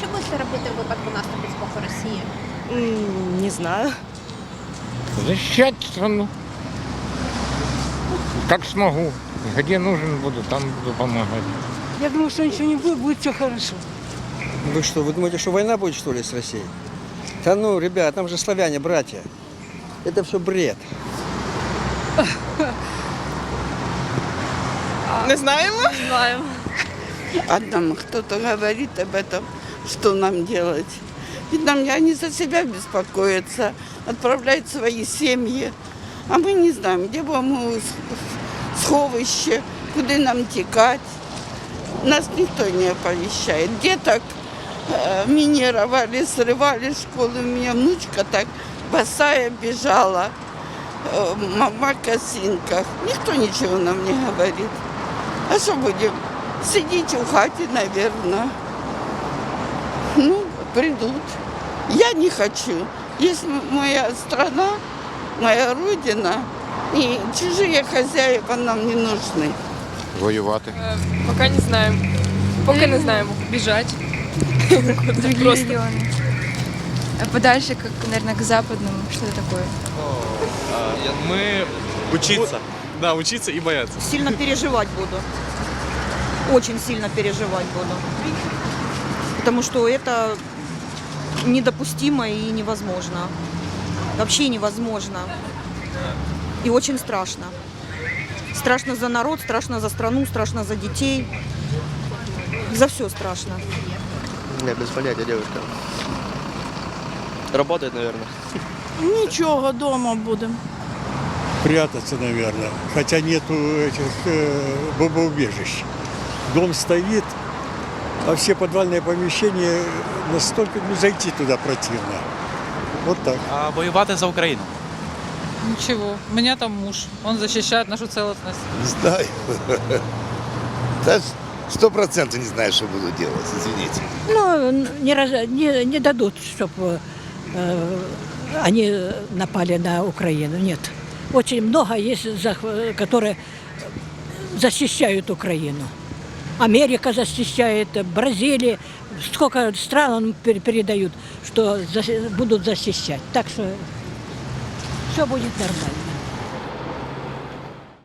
Що будете робити в випадку наступу з боку Росії? М, Не знаю. Защищать страну. Как смогу. Где нужен буду, там буду помогать. Я думаю, что ничего не будет, будет все хорошо. Вы что, вы думаете, что война будет, что ли, с Россией? Да ну, ребят, там же славяне, братья. Это все бред. Не знаємо? Знаємо. А нам кто-то говорит об этом, что нам делать. Ведь нам они за себя беспокоятся, отправляют свои семьи. А мы не знаем, где будем сховище, куда нам текать. Нас никто не оповещает. Деток э, минировали, срывали школы. У меня внучка так босая бежала э, в ма- мокасинках. Никто ничего нам не говорит. А что будем? Сидеть в хате, наверное. Ну, придут. Я не хочу. Есть м- моя страна, моя родина, и чужие хозяева нам не нужны. Воювати. Поки не знаємо. Поки не знаємо. Біжать. Просто. Подальше, как, наверное, к западному, что-то такое. Мы учиться. Да, учиться и бояться. Сильно переживать буду. Очень сильно переживать буду. Потому что это недопустимо и невозможно. Вообще невозможно. И очень страшно. Страшно за народ, страшно за страну, страшно за детей. За все страшно. Я без понятия, девушка. Работает, наверное. Ничего, дома будем. прятаться, наверное. Хотя нету этих э, бомбоубежищ. Дом стоит, а все подвальные помещения настолько, ну, зайти туда противно. Вот так. А воювати за Україну. Ничего. У меня там муж. Он защищает нашу целостность. Не знаю. Даже сто процентов не знаю, что буду делать, извините. Ну, не, раз- не, не дадут, чтобы они напали на Украину. Нет. Очень много есть, захва- которые защищают Украину. Америка защищает, Бразилия, сколько стран пер- передают, что будут защищать. Так что все будет нормально.